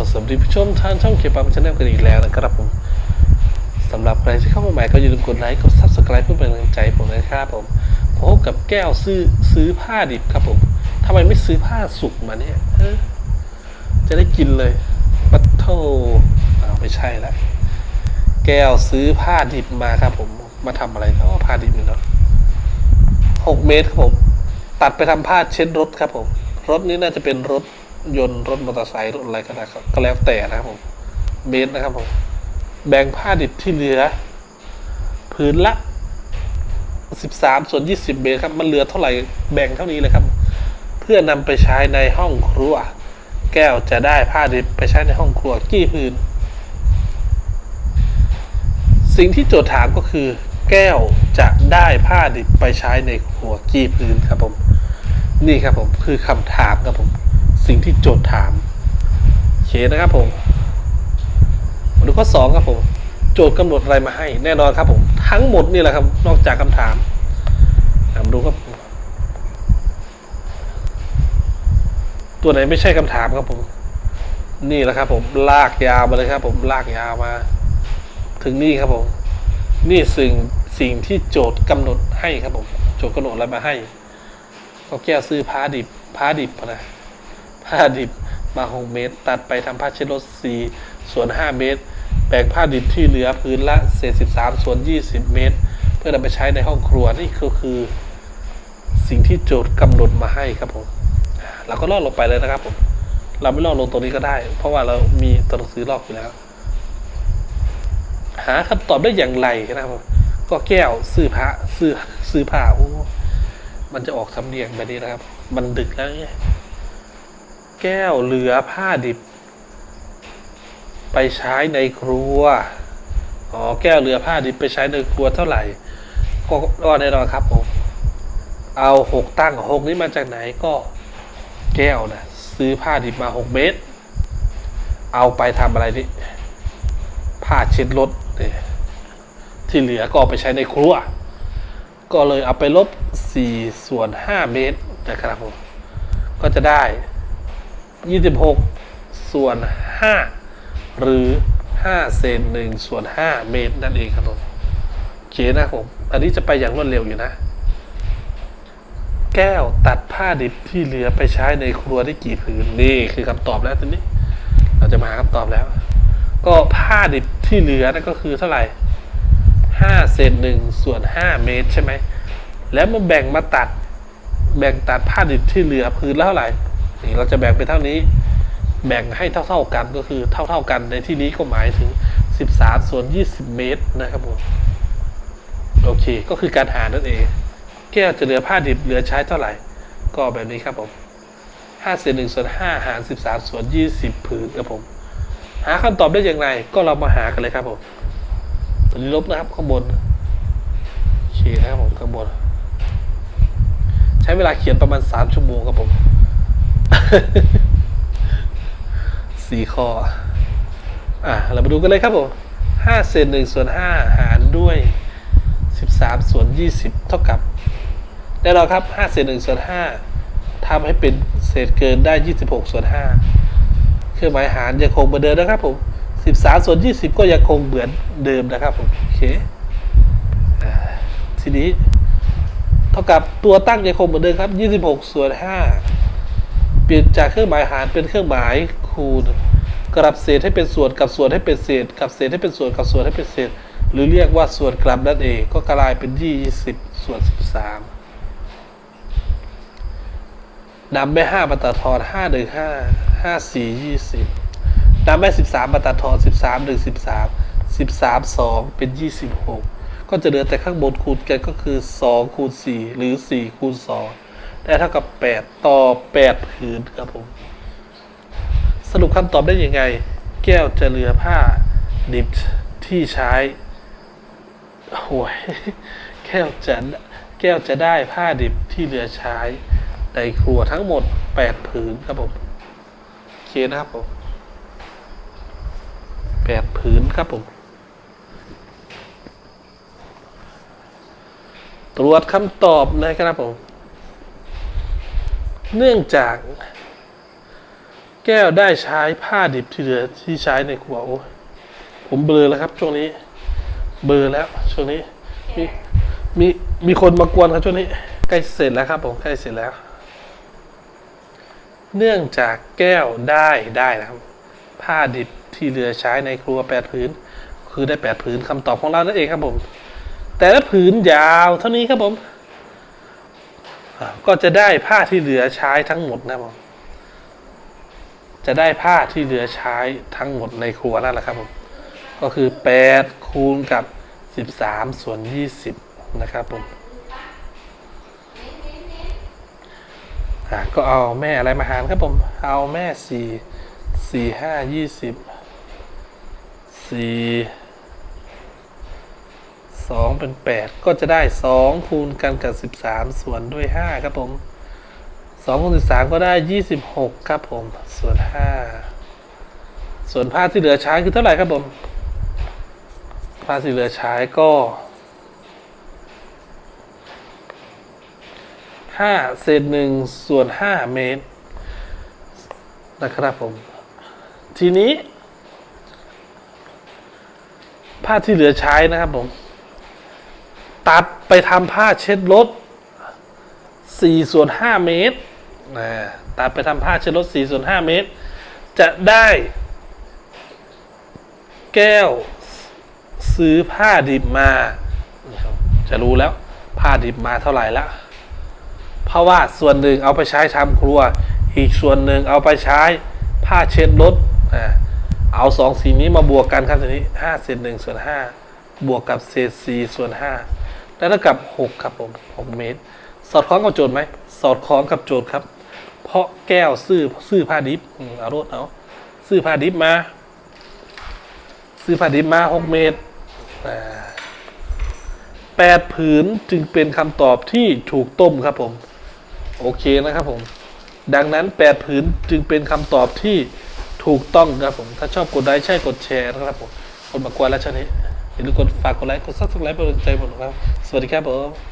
อสวัสดีผู้ชมทางช่องเก็บปั๊มชาแนลกันอีกแล้วนะครับผมสำหรับใครที่เข้ามาใหม่ก็อย่าลืมกดไลค์กดซับสไคร b e เพื่อเป็นกำลังใจผมนะครับผมพบกับแก้วซื้อซื้อผ้าดิบครับผมทำไมไม่ซื้อผ้าสุกมาเนี่ยจะได้กินเลยปัทโทอ้าไม่ใช่ละแก้วซื้อผ้าดิบมาครับผมมาทำอะไรก็ผ้าดิบนี่เนาะหกเมตรครับผม ตัดไปทำผ้าเช็ดรถครับผม รถนี้น่าจะเป็นรถ ยนต์รถมอเตอร์ไซค์รถอะไรก็ได้ครับก็แล้วแต่นะครับผมเมตรนะครับผมแบ่งผ้าดิบที่เหลือผืนละ13ส่วน20เมตรครับ มันเหลือเท่าไหร่แบ่งเท่านี้เลยครับ เพื่อนำไปใช้ในห้องครัว แก้วจะได้ผ้าดิบไปใช้ในห้องครัวกี่ผืน สิ่งที่โจทย์ถามก็คือ แก้วจะได้ผ้าดิบไปใช้ในครัวกี่ผืนครับผม นี่ครับผมคือคำถามครับผม สิ่งที่โจทย์ถามโอเคนะครับผมมาดูข้อสองครับผม โจทย์กำหนดอะไรมาให้ แน่นอนครับผมทั้งหมดนี่แหละครับ นอกจากคำถามมาดูครับผมตัวไหนไม่ใช่คำถามครับผม นี่แหละครับ ผมลากยาวมาเลยครับ ผมลากยาวมา ถึงนี่ครับผม นี่สิ่งสิ่งที่โจทย์กำหนดให้ครับผม โจทย์กำหนดอะไรมาให้ ก็แก้ซื้อผ้าดิบผ้าดิบนะ ผ้าดิบมาหกเมตร ตัดไปทำผ้าเช็ดรถสี่ส่วนห้าเมตร แบ่งผ้าดิบที่เหลือพื้นละเศษสิบสามส่วนยี่สิบเมตร เพื่อนำไปใช้ในห้องครัวนี่ก็คือ สิ่งที่โจทย์กำหนดมาให้ครับผมเราก็ลอกลงไปเลยนะครับผมเราไม่ลอกลงตรงนี้ก็ได้ เพราะว่าเรามีตัวหนังสือลอกอยู่แล้ว หาคำตอบได้อย่างไรนะครับผมก็แก้วซื้อผ้าซื้อซื้อผ้าโอ้มันจะออกสำเนียงแบบนี้นะครับ มันดึกแล้วไง แก้วเหลือผ้าดิบ ไปใช้ในครัว อ๋อ แก้วเหลือผ้าดิบไปใช้ในครัวเท่าไหร่ ก็ก็แน่นอนครับผม เอาหกตั้งหกนี้มาจากไหนก็แก้วนะซื้อผ้าดิบมาหกเมตร เอาไปทำอะไรนี่ผ้าเช็ดรถเนี่ยที่เหลือก็เอาไปใช้ในครัว ก็เลยเอาไปลบ4ส่วน5เมตรนะครับผม ก็จะได้ 26 ส่วน 5 หรือ 5 เซน1ส่วน 5 เมตรนั่นเองครับผมโอเคนะผมอันนี้จะไปอย่างรวดเร็วอยู่นะ แก้วตัดผ้าดิบที่เหลือไปใช้ในครัวได้กี่ผืนนี่คือคำตอบแล้วทีนี้ เราจะมาหาคำตอบแล้ว ก็ผ้าดิบที่เหลือนั่นก็คือเท่าไหร่ห้าเศษหนึ่งส่วนห้าเมตรใช่ไหมแล้วมาแบ่งมาตัดแบ่งตัดผ้าดิบที่เหลือพื้นและเท่าไหร่ นี่เราจะแบ่งเป็นเท่านี้ แบ่งให้เท่า ๆกันก็คือเท่า ๆกันในที่นี้ก็หมายถึง 13 ส่วน 20 เมตรนะครับผมโอเค ก็คือการหารนั่นเอง แก้วจะเหลือผ้าดิบเหลือใช้เท่าไหร่ ก็แบบนี้ครับผม5เศษ1ส่วน5หาร13ส่วน20ผืนครับผม หาคำตอบได้อย่างไร ก็เรามาหากันเลยครับผมตัวนี้ลบนะครับข้างบนโอเคนะครับผมข้างบน ใช้เวลาเขียนประมาณสามชั่วโมงครับผม สี่ข้อ อะ เรามาดูกันเลยครับผมห้าเศษหนึ่งส่วนห้าหารด้วยสิบสามส่วนยี่สิบเท่ากับแน่นอนครับห้าเศษหนึ่งส่วนห้าทำให้เป็นเศษเกินได้ยี่สิบหกส่วนห้าเครื่องหมายหารยังคงเหมือนเดิมนะครับผมสิบสามส่วนยี่สิบก็ยังคงเหมือนเดิมนะครับผมโอเคทีนี้ เท่ากับตัวตั้งยังคงเหมือนเดิมครับยี่สิบหกส่วนห้า ปลี่ยนจากเครื่องหมายหารเป็นเครื่องหมายคูณกลับเศษให้เป็นส่วนกับส่วนให้เป็นเศษกับเศษให้เป็นส่วนกับส่วนให้เป็นเศษ หรือเรียกว่าส่วนกลับนั่นเองก็กลายเป็นยี่สิบส่วนสิบสามนำไปห้ามาตัดทอนห้าหนึ่งห้าห้าสี่ยี่สิบนำไปสิบสามมาตัดทอนสิบสามหนึ่งสิบสามสิบสามสองเป็นยี่สิบหกก็จะเหลือแต่ข้างบนคูณกันก็คือสองคูณสี่หรือสี่คูณสอง ได้เท่ากับแปดต่อแปดผืนครับผม สรุปคำตอบได้ยังไง แก้วจะเหลือผ้า ดิบที่ใช้โอ้ยแก้วจะแก้วจะได้ผ้าดิบที่เหลือใช้ ในครัวทั้งหมดแปดผืนครับผมโอเคนะครับผมแปดผืนครับผมตรวจคำตอบนะครับผม เนื่องจาก แก้วได้ใช้ผ้าดิบที่เหลือที่ใช้ในครัวโอ้ผมเบลอแล้วครับ ช่วงนี้ เบลอแล้ว ช่วงนี้ มีมีมีคนมากวนครับช่วงนี้ ใกล้เสร็จแล้วครับผมใกล้เสร็จแล้ว เนื่องจากแก้วได้ได้นะครับ ผ้าดิบที่เหลือใช้ในครัวแปดผืนคือได้แปดผืนคำตอบของเรานั่นเองครับผม แต่ละผืนยาวเท่านี้ครับผม ก็จะได้ผ้าที่เหลือใช้ทั้งหมดนะครับผมจะได้ผ้าที่เหลือใช้ทั้งหมดในครัวนั่นแหละครับผมก็คือแปดคูณกับสิบสามส่วนยี่สิบนะครับผมก็เอาแม่อะไรมาหารครับผม เอาแม่สี่สี่ห้ายี่ สองเป็นแปดก็จะได้สองคูณกันกับสิบสามส่วนด้วยห้าครับผมสองคูณสิบสามก็ได้ยี่สิบหกครับผม ส่วนห้าส่วนผ้าที่เหลือใช้คือเท่าไหร่ครับผมผ้าที่เหลือใช้ก็ห้าเศษหนึ่งส่วนห้าเมตรนะครับผม ทีนี้ผ้าที่เหลือใช้นะครับผม ตัดไปทำผ้าเช็ดรถสี่ส่วนห้าเมตรตัดไปทำผ้าเช็ดรถสี่ส่วนห้าเมตร จะได้แก้วซื้อผ้าดิบมา จะรู้แล้วผ้าดิบมาเท่าไหร่ละเพราะว่าส่วนหนึ่งเอาไปใช้ทำครัว อีกส่วนหนึ่งเอาไปใช้ผ้าเช็ดรถเอาสองสีนี้มาบวกกันครับทีนี้ห้าเศษหนึ่งส่วนห้าบวกกับเศษสี่ส่วนห้า ได้เท่ากับหกครับผมหกเมตร สอดคล้องกับโจทย์ไหม สอดคล้องกับโจทย์ครับ เพราะแก้วซื้อซื้อผ้าดิบอืมเอารถเอาซื้อผ้าดิบมา ซื้อผ้าดิบมาหกเมตรแปดผืนจึงเป็นคำตอบที่ถูกต้มครับผม โอเคนะครับผม ดังนั้นแปดผืนจึงเป็นคำตอบที่ถูกต้องครับผม ถ้าชอบกดไลค์ใช่กดแชร์นะครับผมคนมากวนแล้วชนี้อย่าลืมกดฝากกดไลค์กดซับสไครป์เป็นกำลังใจผมนะครับ สวัสดีครับผม